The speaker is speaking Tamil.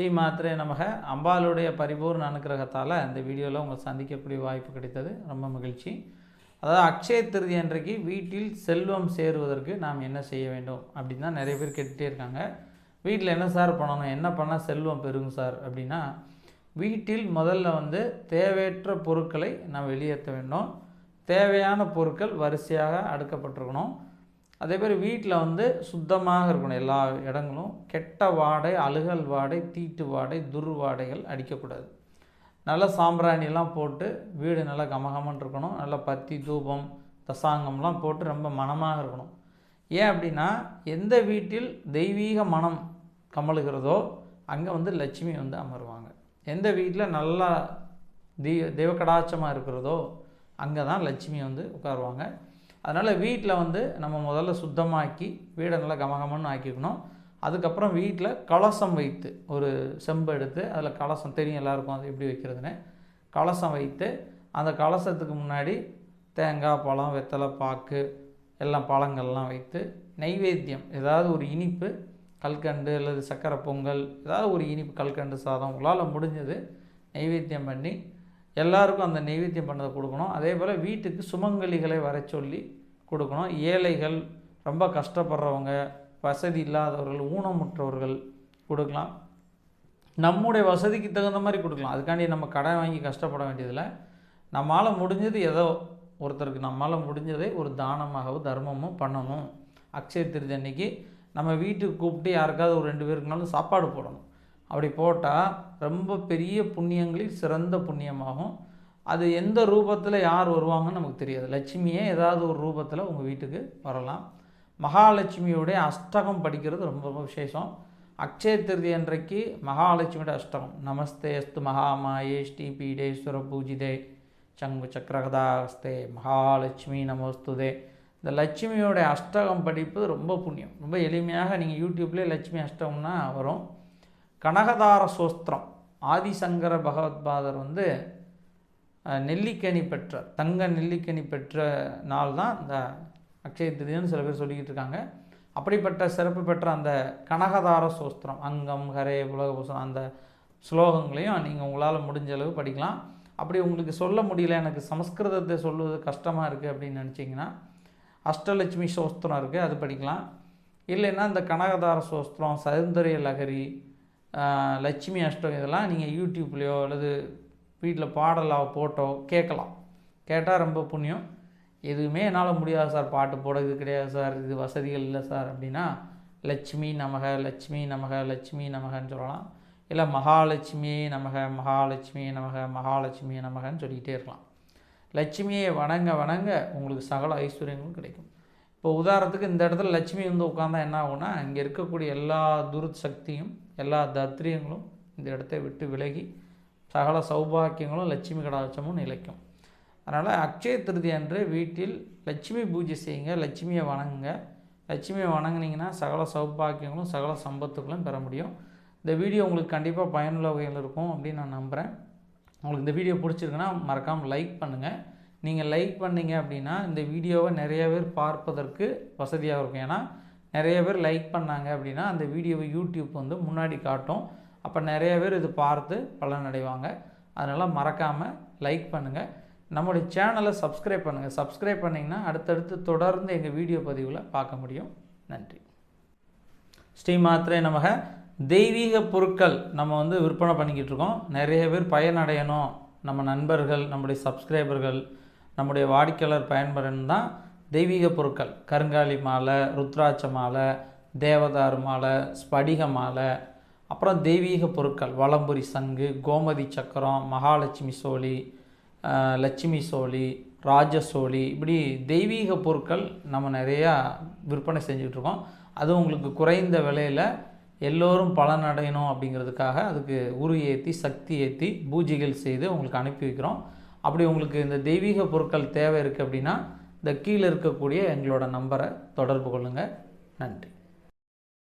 ஸ்ரீ மாத்திரே நமக. அம்பாளுடைய பரிபூர்ண அனுகிரகத்தால் இந்த வீடியோவில் உங்களை சந்திக்கக்கூடிய வாய்ப்பு கிடைத்தது. ரொம்ப மகிழ்ச்சி. அதாவது அக்ஷய திருதி அன்றைக்கு வீட்டில் செல்வம் சேருவதற்கு நாம் என்ன செய்ய வேண்டும்? அப்படின்னு தான் நிறைய பேர் கேட்டுகிட்டே இருக்காங்க. வீட்டில் என்ன சார் பண்ணணும்? என்ன பண்ணால் செல்வம் பெருகும் சார்? அப்படின்னா வீட்டில் முதல்ல வந்து தேவையற்ற பொருட்களை நாம் வெளியேற்ற வேண்டும். தேவையான பொருட்கள் வரிசையாக அடுக்கப்பட்டிருக்கணும். அதே மாதிரி வீட்டில் வந்து சுத்தமாக இருக்கணும் எல்லா இடங்களும். கெட்ட வாடை அழுகல் வாடை தீட்டு வாடை துர்வாடைகள் அடிக்கக்கூடாது. நல்ல சாம்பிராணியெல்லாம் போட்டு வீடு நல்லா கமகமன்னு இருக்கணும். நல்லா பத்தி தூபம் தசாங்கம்லாம் போட்டு ரொம்ப மனமாக இருக்கணும். ஏன் அப்படின்னா எந்த வீட்டில் தெய்வீக மனம் கமழுகிறதோ அங்கே வந்து லட்சுமி வந்து அமருவாங்க. எந்த வீட்டில் நல்லா தெய்வ தெய்வ கடாட்சமாக இருக்கிறதோ அங்கே தான் லட்சுமி வந்து உட்காருவாங்க. அதனால் வீட்டில் வந்து நம்ம முதல்ல சுத்தமாக்கி வீடை நல்லா கமகமன்னு ஆக்கிக்கணும். அதுக்கப்புறம் வீட்டில் கலசம் வைத்து ஒரு செம்பு எடுத்து அதில் கலசம் தெரியும் எல்லாருக்கும் அது எப்படி வைக்கிறதுன்னு. கலசம் வைத்து அந்த கலசத்துக்கு முன்னாடி தேங்காய் பழம் வெத்தலை பாக்கு எல்லாம் பழங்கள்லாம் வைத்து நைவேத்தியம் ஏதாவது ஒரு இனிப்பு கல்கண்டு அல்லது சக்கரை பொங்கல் ஏதாவது ஒரு இனிப்பு கல்கண்டு சாதம் உங்களால் முடிஞ்சது நைவேத்தியம் பண்ணி எல்லாருக்கும் அந்த நைவேத்தியம் பண்ணதை கொடுக்கணும். அதே போல் வீட்டுக்கு சுமங்கலிகளை வர சொல்லி கொடுக்கணும். ஏழைகள் ரொம்ப கஷ்டப்படுறவங்க வசதி இல்லாதவர்கள் ஊனமுற்றவர்கள் கொடுக்கலாம். நம்முடைய வசதிக்கு தகுந்த மாதிரி கொடுக்கலாம். அதுக்காண்டி நம்ம கடன் வாங்கி கஷ்டப்பட வேண்டியதில்லை. நம்மளால் முடிஞ்சது ஏதோ ஒருத்தருக்கு நம்மளால் முடிஞ்சதை ஒரு தானமாகவோ தர்மமும் பண்ணணும். அக்ஷய திருதி அன்னைக்கு நம்ம வீட்டுக்கு கூப்பிட்டு யாருக்காவது ஒரு ரெண்டு பேருக்குனாலும் சாப்பாடு போடணும். அப்படி போட்டால் ரொம்ப பெரிய புண்ணியங்களில் சிறந்த புண்ணியமாகும். அது எந்த ரூபத்தில் யார் வருவாங்கன்னு நமக்கு தெரியாது. லட்சுமியே ஏதாவது ஒரு ரூபத்தில் உங்கள் வீட்டுக்கு வரலாம். மகாலட்சுமியுடைய அஷ்டகம் படிக்கிறது ரொம்ப ரொம்ப விசேஷம். அக்ஷய திருதி அன்றைக்கு மகாலட்சுமியோட அஷ்டகம். நமஸ்தே அஸ்து மகாமாயே ஸ்ரீ பீடேஸ்வர பூஜிதே. சங்கு சக்கரகதாஸ்தே மகாலட்சுமி நமஸ்துதே. இந்த லட்சுமியோடைய அஷ்டகம் படிப்பது ரொம்ப புண்ணியம். ரொம்ப எளிமையாக நீங்கள் யூடியூப்லேயே லட்சுமி அஷ்டகம்னா வரும். கனகதார சோஸ்திரம். ஆதிசங்கர பகவத்பாதர் வந்து நெல்லிக்கனி பெற்ற தங்க நெல்லிக்கனி பெற்ற நாள் தான் இந்த அக்ஷய திருதின்னு சில பேர் சொல்லிக்கிட்டு இருக்காங்க. அப்படிப்பட்ட சிறப்பு பெற்ற அந்த கனகதார சோஸ்திரம் அங்கம் ஹரே உலகபூசணம் அந்த ஸ்லோகங்களையும் நீங்கள் உங்களால் முடிஞ்ச அளவு படிக்கலாம். அப்படி உங்களுக்கு சொல்ல முடியல எனக்கு சமஸ்கிருதத்தை சொல்லுவது கஷ்டமாக இருக்குது அப்படின்னு நினச்சிங்கன்னா அஷ்டலட்சுமி சோஸ்திரம் இருக்குது அது படிக்கலாம். இல்லைன்னா இந்த கனகதார சோஸ்திரம் சௌந்தரிய லகரி லட்சுமி அஷ்டம் இதெல்லாம் நீங்கள் யூடியூப்லேயோ அல்லது வீட்டில் பாடலாக போட்டோ கேட்கலாம். கேட்டால் ரொம்ப புண்ணியம். எதுவுமே என்னால் முடியாது சார். பாட்டு போடுறது கிடையாது சார். இது வசதிகள் இல்லை சார் அப்படின்னா லட்சுமி நமக லட்சுமி நமக லட்சுமி நமகன்னு சொல்லலாம். இல்லை மகாலட்சுமி நமக மகாலட்சுமி நமக மகாலட்சுமி நமகன்னு சொல்லிக்கிட்டே இருக்கலாம். லட்சுமியை வணங்க வணங்க உங்களுக்கு சகல ஐஸ்வர்யங்களும் கிடைக்கும். இப்போ உதாரணத்துக்கு இந்த இடத்துல லட்சுமி வந்து உட்காந்தா என்ன ஆகும்னா இங்கே இருக்கக்கூடிய எல்லா துருத் சக்தியும் எல்லா தத்ரியங்களும் இந்த இடத்தை விட்டு விலகி சகல சௌபாக்கியங்களும் லட்சுமி கடாட்சமும் நிலைக்கும். அதனால் அக்ஷய திருதி அன்று வீட்டில் லட்சுமி பூஜை செய்யுங்க லட்சுமியை வணங்குங்க. லட்சுமியை வணங்குனீங்கன்னா சகல சௌபாக்கியங்களும் சகல சம்பத்துகளும் பெற முடியும். இந்த வீடியோ உங்களுக்கு கண்டிப்பாக பயனுள்ள வகையில் இருக்கும் அப்படின்னு நான் நம்புகிறேன் உங்களுக்கு இந்த வீடியோ பிடிச்சிருக்குன்னா மறக்காமல் லைக் பண்ணுங்கள் நீங்கள் லைக் பண்ணீங்க அப்படின்னா இந்த வீடியோவை நிறைய பேர் பார்ப்பதற்கு வசதியாக இருக்கும். ஏன்னா நிறைய பேர் லைக் பண்ணாங்க அப்படின்னா அந்த வீடியோவை யூடியூப் வந்து முன்னாடி காட்டும். அப்போ நிறைய பேர் இது பார்த்து பலனடைவாங்க. அதனால் மறக்காமல் லைக் பண்ணுங்கள் நம்முடைய சேனலை சப்ஸ்கிரைப் பண்ணுங்கள் சப்ஸ்கிரைப் பண்ணிங்கன்னா அடுத்தடுத்து தொடர்ந்து எங்கள் வீடியோ பதிவில் பார்க்க முடியும். நன்றி. ஸ்ரீ மாத்திரை நமக. தெய்வீக பொருட்கள் நம்ம வந்து விற்பனை பண்ணிக்கிட்டு இருக்கோம். நிறைய பேர் பயனடையணும். நம்ம நண்பர்கள் நம்முடைய சப்ஸ்கிரைபர்கள் நம்முடைய வாடிக்கையாளர் பயன்பெறணும் தான் தெய்வீக பொருட்கள். கருங்காலி மாலை ருத்ராட்ச மாலை தேவதாரு மாலை ஸ்படிக மாலை அப்புறம் தெய்வீக பொருட்கள். வலம்புரி சங்கு கோமதி சக்கரம் மகாலட்சுமி சோழி லட்சுமி சோழி ராஜசோழி இப்படி தெய்வீக பொருட்கள் நம்ம நிறையா விற்பனை செஞ்சுக்கிட்டு இருக்கோம். அது உங்களுக்கு குறைந்த விலையில் எல்லோரும் பலனடையணும் அப்படிங்கிறதுக்காக அதுக்கு உரு ஏற்றி சக்தி ஏற்றி பூஜைகள் செய்து உங்களுக்கு அனுப்பி வைக்கிறோம். அப்படி உங்களுக்கு இந்த தெய்வீக பொருட்கள் தேவை இருக்குது அப்படின்னா இந்த கீழே இருக்கக்கூடிய எங்களோட நம்பரை தொடர்பு கொள்ளுங்கள் நன்றி.